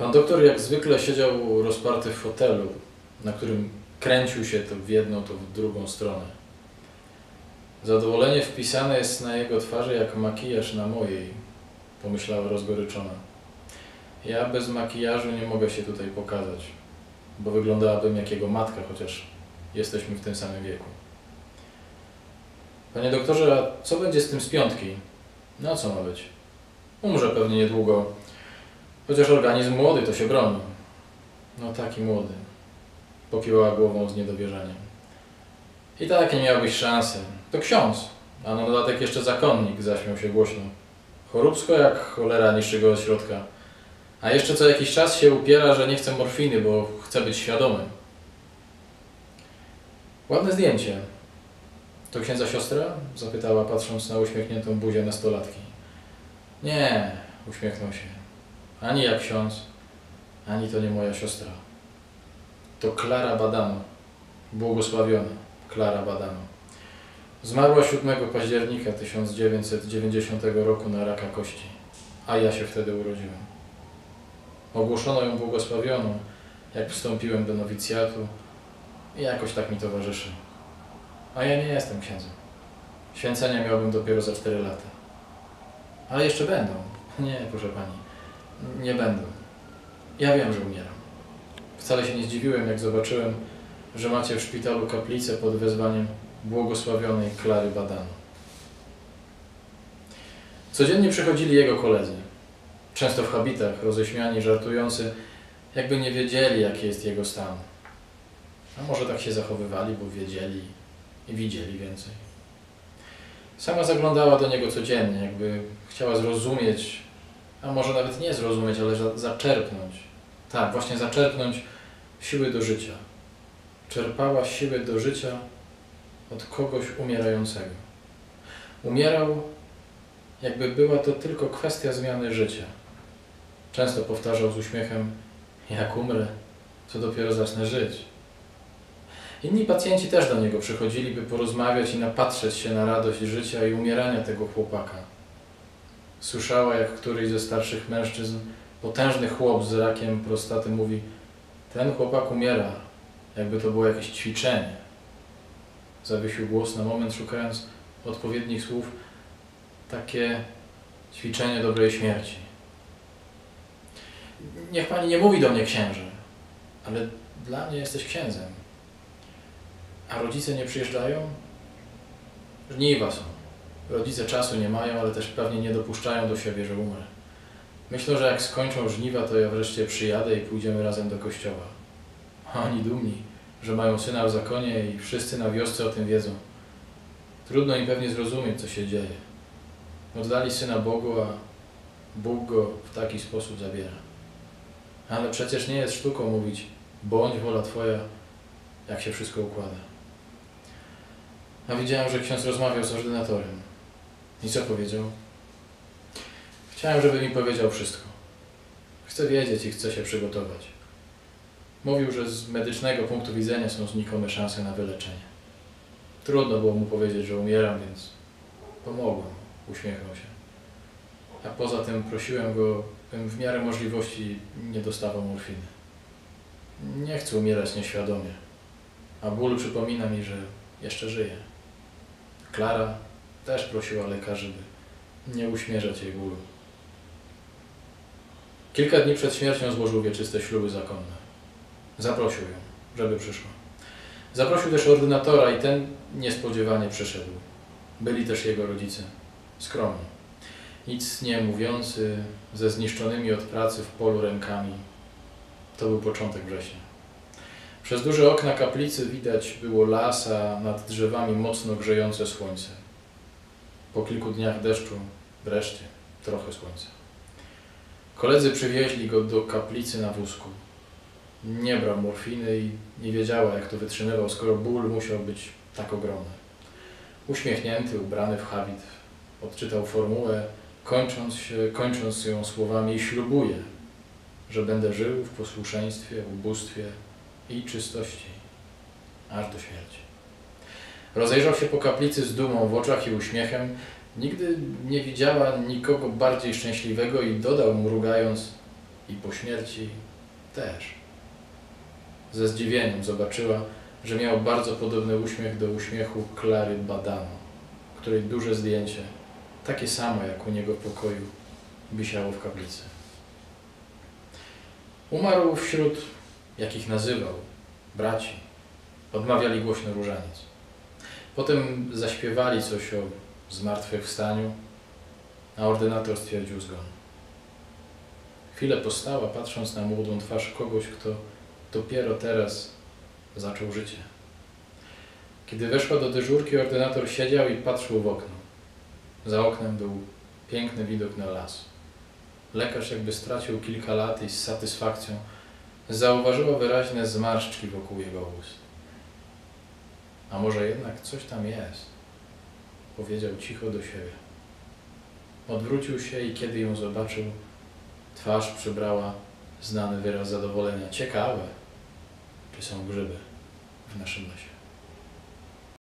Pan doktor jak zwykle siedział rozparty w fotelu, na którym kręcił się to w jedną, to w drugą stronę. Zadowolenie wpisane jest na jego twarzy jak makijaż na mojej, pomyślała rozgoryczona. Ja bez makijażu nie mogę się tutaj pokazać, bo wyglądałabym jak jego matka, chociaż jesteśmy w tym samym wieku. Panie doktorze, a co będzie z tym z piątki? No co ma być? Umrze pewnie niedługo, chociaż organizm młody to się broni. No taki młody. Pokiwała głową z niedowierzaniem. I tak nie miałbyś szansy. To ksiądz, a na dodatek jeszcze zakonnik, zaśmiał się głośno. Choróbsko jak cholera niższego ośrodka. A jeszcze co jakiś czas się upiera, że nie chce morfiny, bo chce być świadomy. Ładne zdjęcie. To księdza siostra? Zapytała, patrząc na uśmiechniętą buzię nastolatki. Nie, uśmiechnął się. Ani jak ksiądz, ani to nie moja siostra. To Klara Badano. Błogosławiona Klara Badano. Zmarła 7 października 1990 roku na raka kości, a ja się wtedy urodziłem. Ogłoszono ją błogosławioną, jak wstąpiłem do nowicjatu i jakoś tak mi towarzyszy. A ja nie jestem księdzem. Święcenia miałbym dopiero za 4 lata. Ale jeszcze będą. Nie, proszę pani, nie będą. Ja wiem, że umieram. Wcale się nie zdziwiłem, jak zobaczyłem, że macie w szpitalu kaplicę pod wezwaniem błogosławionej Klary Badano. Codziennie przychodzili jego koledzy. Często w habitach, roześmiani, żartujący, jakby nie wiedzieli, jaki jest jego stan. A może tak się zachowywali, bo wiedzieli i widzieli więcej. Sama zaglądała do niego codziennie, jakby chciała zrozumieć, a może nawet nie zrozumieć, ale za zaczerpnąć. Tak, właśnie zaczerpnąć siły do życia. Czerpała siły do życia od kogoś umierającego. Umierał, jakby była to tylko kwestia zmiany życia. Często powtarzał z uśmiechem: Jak umrę, to dopiero zacznę żyć. Inni pacjenci też do niego przychodzili, by porozmawiać i napatrzeć się na radość życia i umierania tego chłopaka. Słyszała, jak któryś ze starszych mężczyzn, potężny chłop z rakiem prostaty, mówi: Ten chłopak umiera, jakby to było jakieś ćwiczenie. Zawiesił głos na moment, szukając odpowiednich słów. Takie ćwiczenie dobrej śmierci. Niech pani nie mówi do mnie księże, ale dla mnie jesteś księdzem. A rodzice nie przyjeżdżają? Żniwa są. Rodzice czasu nie mają, ale też pewnie nie dopuszczają do siebie, że umrę. Myślę, że jak skończą żniwa, to ja wreszcie przyjadę i pójdziemy razem do kościoła. A oni dumni, że mają syna w zakonie i wszyscy na wiosce o tym wiedzą. Trudno im pewnie zrozumieć, co się dzieje. Oddali syna Bogu, a Bóg go w taki sposób zabiera. Ale przecież nie jest sztuką mówić, bądź wola Twoja, jak się wszystko układa. A widziałem, że ksiądz rozmawiał z ordynatorem. I co powiedział? Chciałem, żeby mi powiedział wszystko. Chcę wiedzieć i chcę się przygotować. Mówił, że z medycznego punktu widzenia są znikome szanse na wyleczenie. Trudno było mu powiedzieć, że umieram, więc pomogłem. Uśmiechnął się. A poza tym prosiłem go, bym w miarę możliwości nie dostawał morfiny. Nie chcę umierać nieświadomie. A ból przypomina mi, że jeszcze żyję. Klara też prosiła lekarzy, by nie uśmierzać jej bólu. Kilka dni przed śmiercią złożył wieczyste śluby zakonne. Zaprosił ją, żeby przyszła. Zaprosił też ordynatora i ten niespodziewanie przyszedł. Byli też jego rodzice, skromni. Nic nie mówiący, ze zniszczonymi od pracy w polu rękami. To był początek września. Przez duże okna kaplicy widać było las, a nad drzewami mocno grzejące słońce. Po kilku dniach deszczu wreszcie trochę słońca. Koledzy przywieźli go do kaplicy na wózku. Nie brał morfiny i nie wiedziała, jak to wytrzymywał, skoro ból musiał być tak ogromny. Uśmiechnięty, ubrany w habit, odczytał formułę, kończąc, się, kończąc ją słowami ślubuję, że będę żył w posłuszeństwie, ubóstwie i czystości, aż do śmierci. Rozejrzał się po kaplicy z dumą w oczach i uśmiechem. Nigdy nie widziała nikogo bardziej szczęśliwego i dodał mrugając i po śmierci też. Ze zdziwieniem zobaczyła, że miał bardzo podobny uśmiech do uśmiechu Klary Badano, której duże zdjęcie, takie samo jak u niego w pokoju, wisiało w kaplicy. Umarł wśród, jakich nazywał, braci. Odmawiali głośno różaniec. Potem zaśpiewali coś o zmartwychwstaniu, a ordynator stwierdził zgon. Chwilę postała, patrząc na młodą twarz kogoś, kto dopiero teraz zaczął życie. Kiedy weszła do dyżurki, ordynator siedział i patrzył w okno. Za oknem był piękny widok na las. Lekarz jakby stracił kilka lat i z satysfakcją zauważyła wyraźne zmarszczki wokół jego ust. A może jednak coś tam jest? Powiedział cicho do siebie. Odwrócił się i kiedy ją zobaczył, twarz przybrała znany wyraz zadowolenia. Ciekawe, czy są grzyby w naszym lesie.